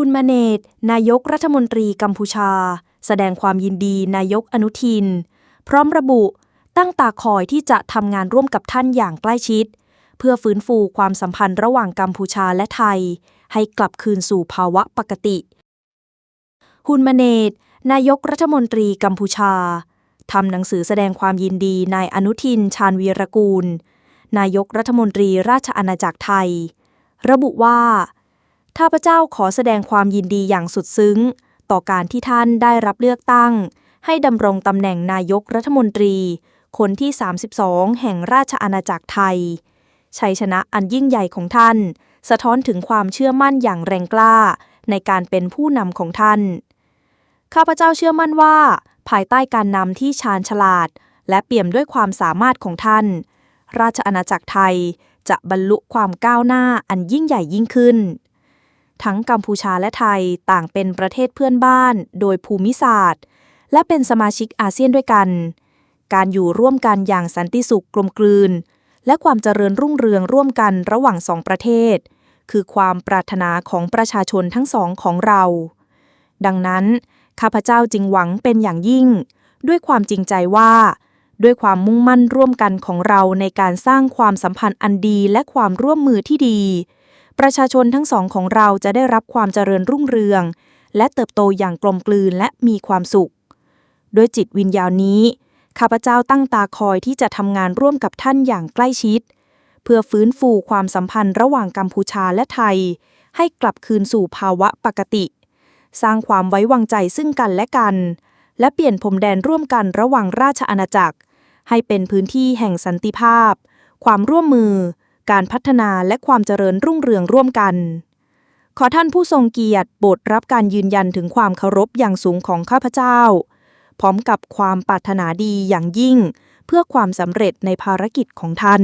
ฮุนมาเนต นายกรัฐมนตรีกัมพูชา แสดงความยินดีนายกอนุทิน พร้อมระบุตั้งตาคอยที่จะทำงานร่วมกับท่านอย่างใกล้ชิด เพื่อฟื้นฟูความสัมพันธ์ระหว่างกัมพูชาและไทย ให้กลับคืนสู่ภาวะปกติฮุนมาเนต นายกรัฐมนตรีกัมพูชาทำหนังสือแสดงความยินดีนายอนุทิน ชาญวีรกูล นายกรัฐมนตรีราชอาณาจักรไทย ระบุว่า ข้าพเจ้าขอแสดงความยินดีอย่างสุดซึ้ง ต่อการที่ท่านได้รับเลือกตั้ง ให้ดำรงตำแหน่งนายกรัฐมนตรี คนที่ 32 แห่งราชอาณาจักรไทย ชัยชนะอันยิ่งใหญ่ของท่าน สะท้อนถึงความเชื่อมั่นอย่างแรงกล้า ในการเป็นผู้นำของท่าน ข้าพเจ้าเชื่อมั่นว่า ภายใต้การนำที่ชาญฉลาด และเปี่ยมด้วยความสามารถของท่าน ราชอาณาจักรไทยจะบรรลุความก้าวหน้าอันยิ่งใหญ่ยิ่งขึ้น ทั้งกัมพูชาและไทยต่างเป็นประเทศเพื่อนบ้าน โดยภูมิศาสตร์ และเป็นสมาชิกอาเซียนด้วยกัน การอยู่ร่วมกันอย่างสันติสุขกลมกลืน และความเจริญรุ่งเรืองร่วมกันระหว่างสองประเทศ คือความปรารถนาของประชาชนทั้งสองของเรา ดังนั้น ข้าพเจ้าจึงหวังเป็นอย่างยิ่ง ด้วยความจริงใจว่า ด้วยความมุ่งมั่นร่วมกันของเราในการสร้างความสัมพันธ์อันดีและความร่วมมือที่ดี ประชาชนทั้งสองของเราจะได้รับความเจริญรุ่งเรือง และเติบโตอย่างกลมกลืนและมีความสุขด้วยจิตวิญญาณนี้ ข้าพเจ้าตั้งตาคอยที่จะทำงานร่วมกับท่านอย่างใกล้ชิด เพื่อฟื้นฟูความสัมพันธ์ระหว่างกัมพูชาและไทย ให้กลับคืนสู่ภาวะปกติ สร้างความไว้วางใจซึ่งกันและกัน และเปลี่ยนพรมแดนร่วมกันระหว่างราชอาณาจักร ให้เป็นพื้นที่แห่งสันติภาพ ความร่วมมือ การพัฒนาและความเจริญรุ่งเรืองร่วมกัน ขอท่านผู้ทรงเกียรติโปรดรับการยืนยันถึงความเคารพอย่างสูงของข้าพเจ้า พร้อมกับความปรารถนาดีอย่างยิ่ง เพื่อความสำเร็จในภารกิจของท่าน